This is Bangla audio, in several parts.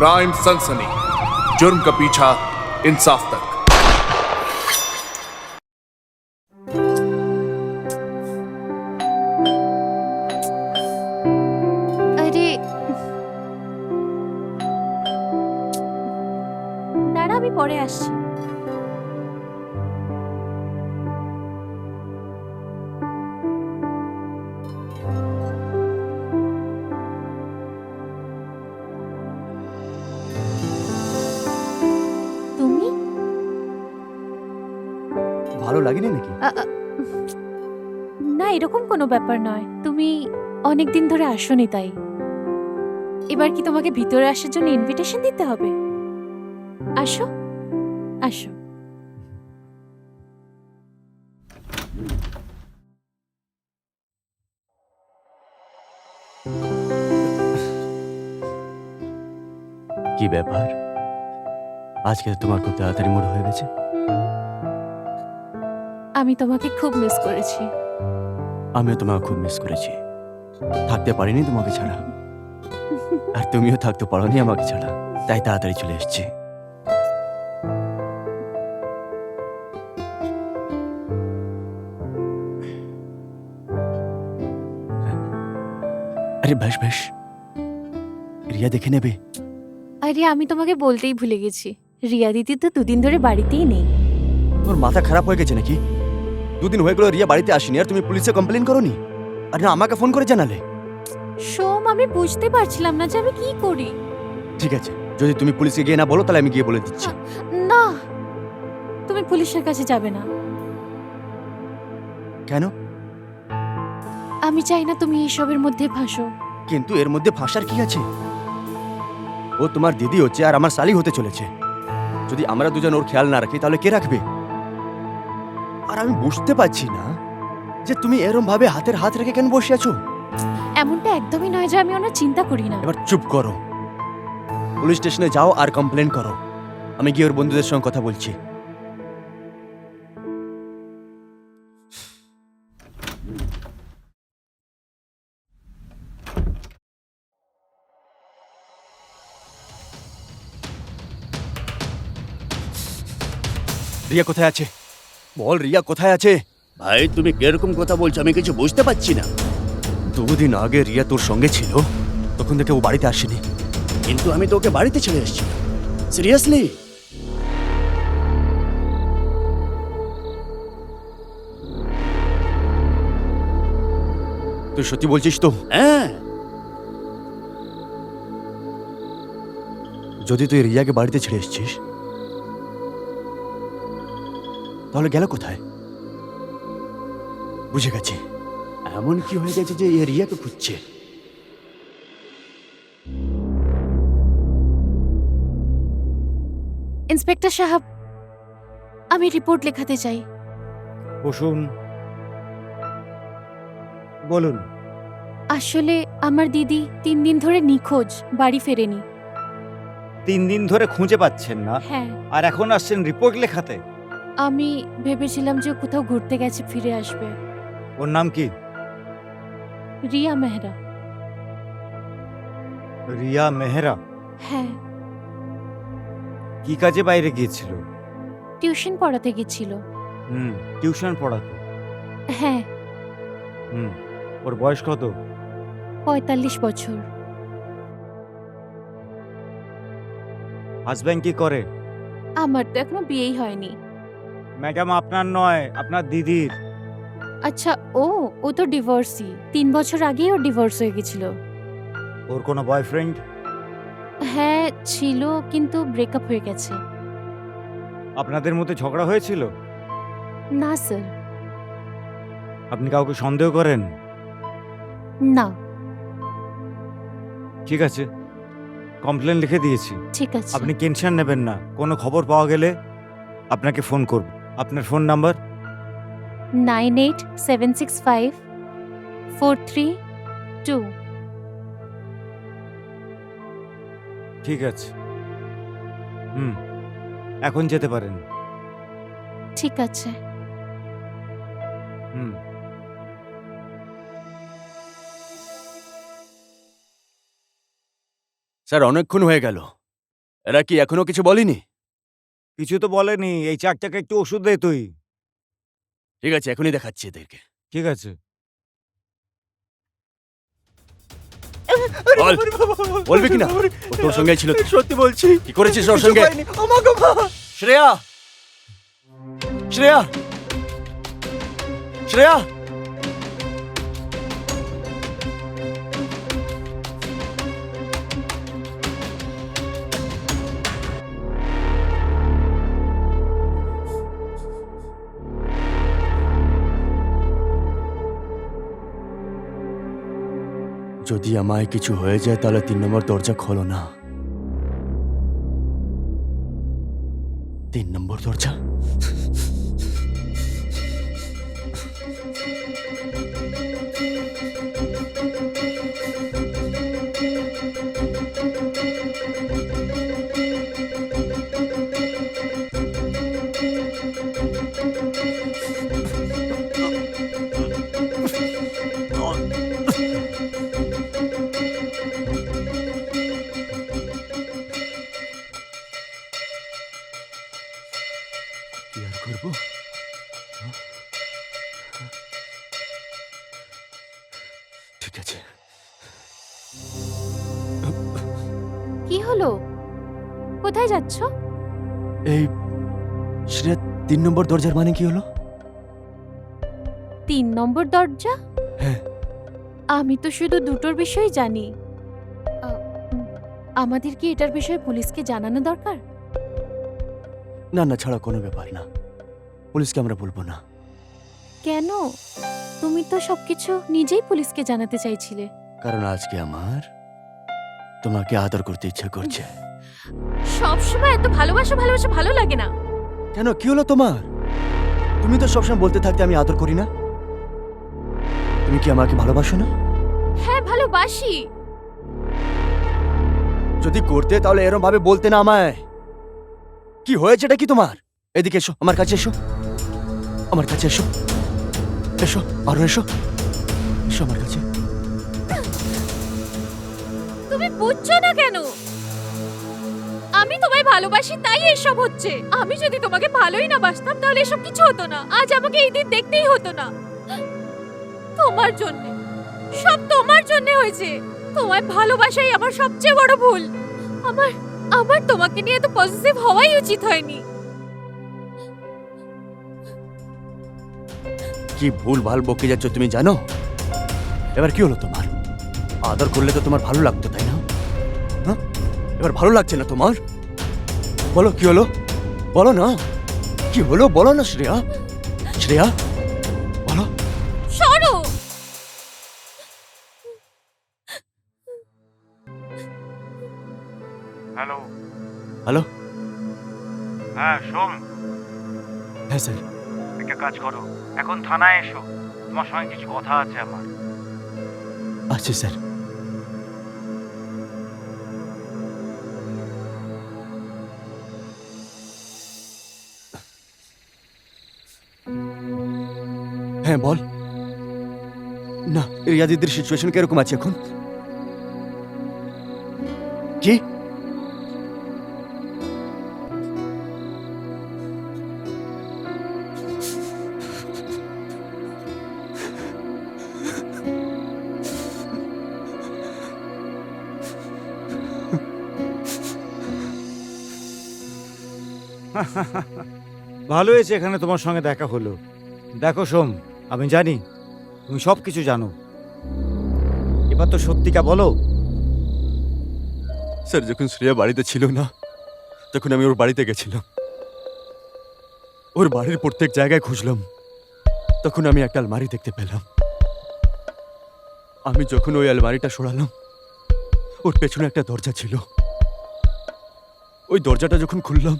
क्राइम सनसनी जुर्म का पीछा इंसाफ तक। ভালো লাগেনি নাকি? না এরকম কোনো ব্যাপার নয়। তুমি অনেক দিন ধরে আসোনি তাই। এবার কি তোমাকে ভিতরে আসার জন্য ইনভিটেশন দিতে হবে? আসো আসো। কি ব্যাপার? আজকে তোমার খুব তাড়াতাড়ি মুড হয়ে গেছে? আমি তোমাকে খুব মিস করেছি। আমিও তোমাকে খুব মিস করেছি। থাকতে পারিনি তোমাকে ছাড়া। আর তুমিও থাকতে পারোনি আমাকে ছাড়া। তাই তাড়াতাড়ি চলে এসেছি। আরে বেশ বেশ রিয়া দেখে নেবে। আরে আমি তোমাকে বলতেই ভুলে গেছি। রিয়া দিদি তো দুদিন ধরে বাড়িতেই নেই। তোর মাথা খারাপ হয়ে গেছে নাকি? দুদিন হয়ে গেল রিয়া বাড়িতে আসেনি আর তুমি পুলিশে কমপ্লেন করোনি? আর না আমাকে ফোন করে জানালে। সোম আমি বুঝতে পারছিলাম না যে আমি কি করি। ঠিক আছে যদি তুমি পুলিশে গিয়ে না বলো তাহলে আমি গিয়ে বলে দিচ্ছি। না তুমি পুলিশের কাছে যাবে না। কেন? আমি চাই না তুমি এসবের মধ্যে ফাঁসো কিন্তু এর মধ্যে ফাঁসার কি আছে? ও তোমার দিদি হচ্ছে আর আমার শালি হতে চলেছে। যদি আমরা দুজন ওর খেয়াল না রাখি তাহলে কে রাখবে? আর আমি বুঝতে পারছি না যে তুমি এরম ভাবে হাতের হাত রেখে কেন বসে আছো। এমনটা একদমই নয় যে আমি ওনার চিন্তা করি না। এবার চুপ করো। পুলিশ স্টেশনে যাও আর কমপ্লেন করো। আমি গিয়ে ওর বন্ধুদের সঙ্গে কথা বলছি। রিয়া কোথায় আছে? বল রিয়া কোথায় আছে? ভাই তুমি কীরকম কথা বলছো? আমি কিছু বুঝতে পারছি না। দুদিন আগে রিয়া তোর সঙ্গে ছিল। তখন থেকে ও বাড়িতে আসেনি। কিন্তু আমি তো ওকে বাড়িতে ছেড়ে এসেছি। সিরিয়াসলি তুই সত্যি বলছিস তো? হ্যাঁ। যদি তুই রিয়াকে বাড়িতে ছেড়ে এসেছিস তাহলে গেল কোথায়? বুঝে গেছি। এমন কি হয়ে গেছে যে এ রিয়াকে খুঁজছে? ইন্সপেক্টর সাহেব আমি রিপোর্ট লেখাতে চাই। বসুন। বলুন। আসলে আমার দিদি তিন দিন ধরে নিখোঁজ বাড়ি ফেরেনি। তিন দিন ধরে খুঁজে পাচ্ছেন না? হ্যাঁ। আর এখন আসছেন রিপোর্ট লেখাতে? আমি ভেবেছিলাম যে কোথাও ঘুরতে গেছে ফিরে আসবে। ওর নাম কি? রিয়া মেহরা। রিয়া মেহরা? হ্যাঁ। কি কাজে বাইরে গিয়েছিল? টিউশন পড়াতে গেছিল হুম টিউশন পড়াতো? হ্যাঁ। হুম ওর বয়স কত? পঁয়তাল্লিশ বছর। হাজব্যান্ড কি করে? আমার তো এখনও বিয়েই হয়নি। ম্যাডাম আপনার নয় আপনার দিদির। আচ্ছা ও ও তো ডিভোর্সি। তিন বছর আগেই ওর ডিভোর্স হয়ে গেছিল। ওর কোনো বয়ফ্রেন্ড? হ্যাঁ ছিল কিন্তু ব্রেকআপ হয়ে গেছে। আপনাদের মধ্যে ঝগড়া হয়েছিল? না স্যার। আপনি কাউকে সন্দেহ করেন? না। ঠিক আছে। কমপ্লেন লিখে দিয়েছি। ঠিক আছে। আপনি টেনশন নেবেন না। কোনো খবর পাওয়া গেলে আপনাকে ফোন করব। আপনার phone number? Nine eight seven six five four three two. ঠিক আছে। হুম এখন যেতে পারেন। ঠিক আছে। হুম। স্যার অনেকক্ষণ হয়ে গেল। এরা কি এখনও কিছু বলেনি? কিছু তো বলেনি এই চারটাকে একটু ওষুধ দে তুই। ঠিক আছে এখনই দেখাচ্ছি এদেরকে। ঠিক আছে। বল। বলবি কি না? ও তোর সঙ্গে ছিল তো? সত্যি বলছি। কি করেছিস ওর সঙ্গে? শ্রেয়া শ্রেয়া! শ্রেয়া! যদি আমায় কিছু হয়ে যায় তাহলে তিন নম্বর দরজা খোলো না। তিন নম্বর দরজা? ঠিক আছে। কি হলো? কোথায় যাচ্ছ? এই তিন নম্বর দরজার মানে কি হলো? তিন নম্বর দরজা? হ্যাঁ। আমি তো শুধু দুটোর বিষয় জানি। আ, আমাদের কি এটার বিষয়ে পুলিশকে জানানো দরকার? না না ছাড়া কোনো ব্যাপার না। পুলিশকে আমরা বলব না। কেন? তুমি তো সবকিছু নিজেই পুলিশকে জানাতে চাইছিলে। কারণ আজকে আমার তোমাকে আদর করতে ইচ্ছে করছে। সবসময় এত ভালোবাসা ভালোবাসা ভালো লাগে না। কেন? কি হলো তোমার? তুমি তো সবসময় বলতে থাকতে আমি আদর করি না। তুমি কি আমাকে ভালোবাসো না? হ্যাঁ ভালোবাসি। যদি করতে তাহলে এরম ভাবে বলতে না আমায়। কি হয়েছে এটা কি তোমার? এদিকে এসো আমার কাছে এসো। আমার কাছে এসো। এসো আরও এসো। এসো আমার কাছে। তুমি বুঝছ না কেন? আমি তোমায় ভালোবাসি, তাই এসব হচ্ছে। আমি যদি তোমাকে ভালোই না বাসতাম, তাহলে এসব কিছু হতো না। আজ আমাকে এই দিন দেখতেই হতো না। তোমার জন্য। সব তোমার জন্য হয়েছে। তোমায় ভালোবাসাই আমার সবচেয়ে বড় ভুল। আমার আমার তোমাকে নিয়ে এত পজিটিভ হওয়াই উচিত হয়নি। কি ভুল ভালো বকে যাচ্ছ তুমি জানো? এবার কি হলো তোমার? আদর করলে তো তোমার ভালো লাগতো তাই না? হ্যাঁ? এবার ভালো লাগছে না তোমার? বলো কি হলো? বলো না। কি হলো? বলো না শ্রেয়া। শ্রেয়া বলো। সরো। হ্যালো। হ্যালো। হ্যাঁ সোম হ্যাঁ স্যার। কাজ করো। এখন থানায় এসো। তোমার সঙ্গে কিছু কথা আছে আমার। আচ্ছা স্যার। হ্যাঁ বল। না রিয়া দিদির সিচুয়েশন কীরকম আছে এখন? ভালো হয়েছে এখানে তোমার সঙ্গে দেখা হলো। দেখো সোম, আমি জানি, তুমি সব কিছু জানো। এবার তো সত্যিটা বলো। স্যার, যখন শ্রেয়া বাড়িতে ছিল না, তখন আমি ওর বাড়িতে গেছিলাম। ওর বাড়ির প্রত্যেক জায়গায় খুঁজলাম। তখন আমি একটা আলমারি দেখতে পেলাম। আমি যখন ওই আলমারিটা সরালাম, ওর পেছনে একটা দরজা ছিল। ওই দরজাটা যখন খুললাম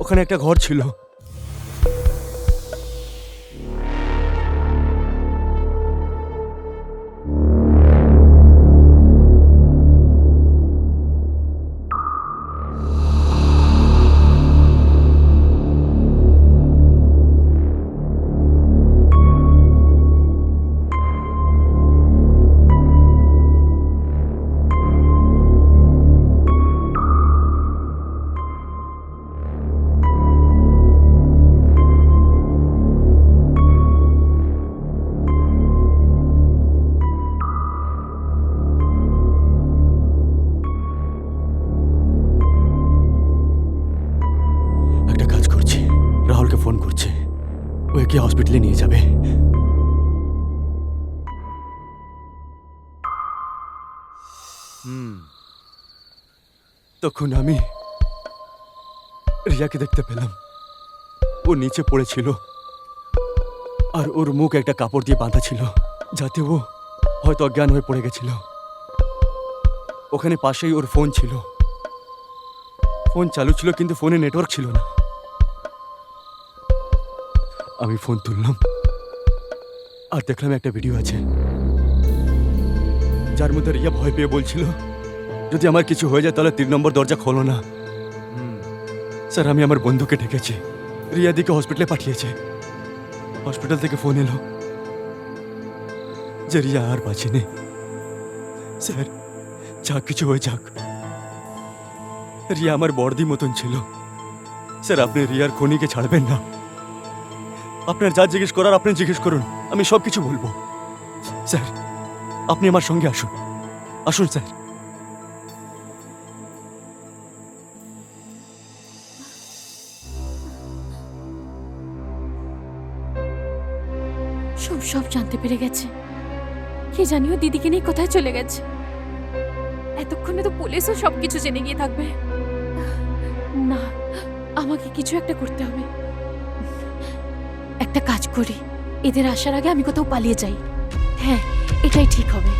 ওখানে একটা ঘর ছিল। ওকে হসপিটালে নিয়ে যাবে। তখন আমি রিয়াকে দেখতে পেলাম। ও নিচে পড়েছিল। আর ওর মুখ একটা কাপড় দিয়ে বাঁধা ছিল যাতে ও হয়তো অজ্ঞান হয়ে পড়ে গেছিল। ওখানে পাশেই ওর ফোন ছিল। ফোন চালু ছিল কিন্তু ফোনে নেটওয়ার্ক ছিল না। আমি ফোন তুললাম। আর দেখলাম একটা ভিডিও আছে। যার মধ্যে রিয়া ভয় পেয়ে বলছিল, যদি আমার কিছু হয়ে যায় তাহলে তিন নম্বর দরজা খোলো না। স্যার, আমি আমার বন্ধুকে ডেকেছি। রিয়াদিকে হসপিটালে পাঠিয়েছে। হসপিটাল থেকে ফোন এলো। যে রিয়া আর বাঁচেনি। স্যার, যা কিছু হয়ে যাক। রিয়া আমার বর্দি মতন ছিল। স্যার, আপনি রিয়ার খনিকে ছাড়বেন না। আপনার যা জিজ্ঞেস করার আপনি জিজ্ঞেস করুন। আমি সব কিছু বলব। স্যার, আপনি আমার সঙ্গে আসুন। আসুন, স্যার। সব সব জানতে পেরে গেছে। কে জানিও দিদিকে নিয়ে কোথায় চলে গেছে। এতক্ষণে তো পুলিশও সবকিছু জেনে গিয়ে থাকবে। না, আমাকে কিছু একটা করতে হবে। একটা কাজ করি। এদের আসার আগে আমি কোথাও পালিয়ে যাই। হ্যাঁ এটাই ঠিক হবে।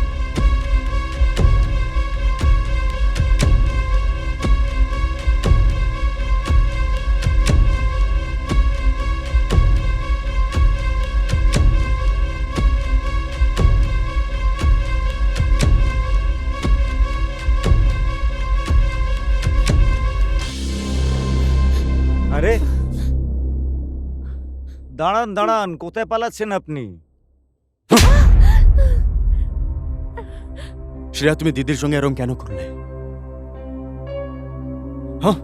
আরে দাঁড়ান দাঁড়ান কোথায় পালাচ্ছেন আপনি? শ্রেয়া তুমি দিদির সঙ্গে এরকম কেন করলে? হ্যাঁ?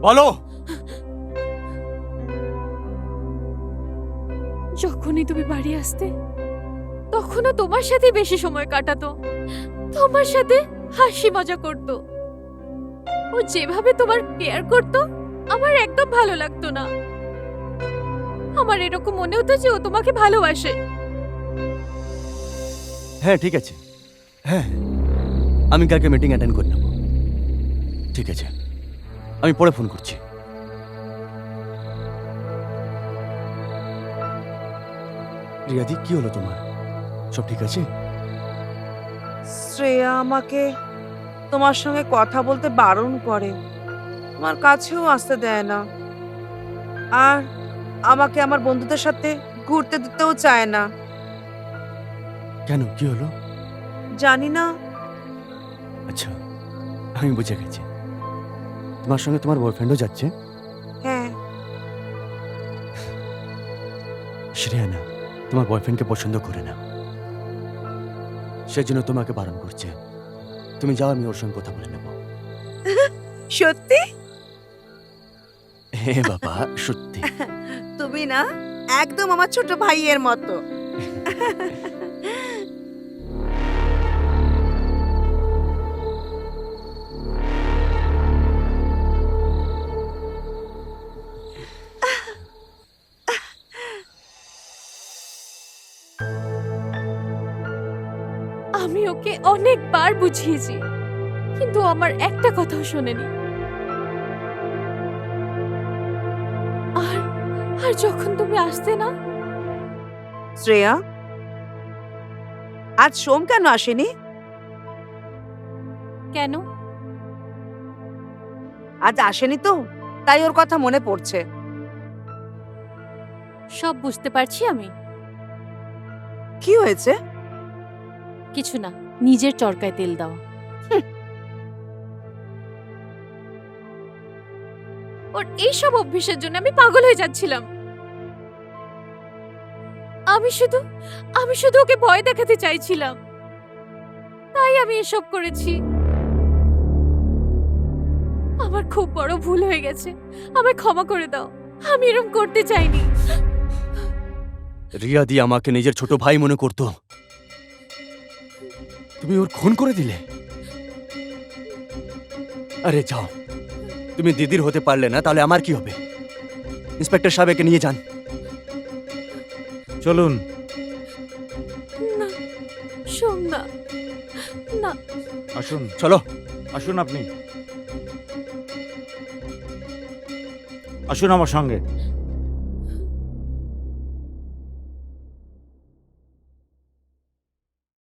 বলো! যখনই তুমি বাড়ি আসতে তখনও তোমার সাথে বেশি সময় কাটাতো। তোমার সাথে হাসি মজা করত। ও যেভাবে তোমার কেয়ার করত আমার একদম ভালো লাগতো না। আমার এরকম মনে হতো যে ও তোমাকে ভালোবাসে। হ্যাঁ ঠিক আছে। হ্যাঁ আমি কালকে মিটিং অ্যাটেন্ড করে নেব। ঠিক আছে। আমি পরে ফোন করছি। রিয়াদি কি হলো তোমার? সব ঠিক আছে? শ্রেয়া আমাকে তোমার সঙ্গে কথা বলতে বারণ করে। তোমার কাছেও আসতে দেয় না। আর আমাকে আমার বন্ধুদের সাথে ঘুরতে দিতেও চায় না। কেন? কি হলো? জানি না। আচ্ছা আমি বুঝে গেছি। তোমার সঙ্গে তোমার বয়ফ্রেন্ডও যাচ্ছে? হ্যাঁ। শ্রেয়া না তোমার বয়ফ্রেন্ডকে পছন্দ করে না। সেজন্য তোমাকে বারণ করছে। তুমি যাও আমি ওর সঙ্গে কথা বলে নেব। সত্যি? হে বাবা সত্যি। তুমি না একদম আমার ছোট ভাইয়ের মতো। আমি ওকে অনেকবার বুঝিয়েছি কিন্তু আমার একটা কথাও শোনেনি। আর যখন তুমি আসতে না? শ্রেয়া? আজ সোম কেন আসেনি? কেন? আজ আসেনি তো তাই ওর কথা মনে পড়ছে। সব বুঝতে পারছি আমি। কি হয়েছে? কিছু না নিজের চরকায় তেল দাও। ওর এইসব অভ্যেসের জন্য আমি পাগল হয়ে যাচ্ছিলাম। আমি শুধু আমি শুধু ওকে ভয় দেখাতে চাইছিলাম। তাই আমি এসব করেছি। আমার খুব বড় ভুল হয়ে গেছে। আমায় ক্ষমা করে দাও। আমি এরকম করতে চাইনি। রিয়াদি আমাকে নিজের ছোট ভাই মনে করতো। তুমি ওর খুন করে দিলে। আরে যাও। তুমি দিদির হতে পারলে না তাহলে আমার কি হবে? ইন্সপেক্টর সাহেবকে নিয়ে যান। চলুন। না না না। আসুন। চলো। আসুন আপনি। আসুন আমার সঙ্গে।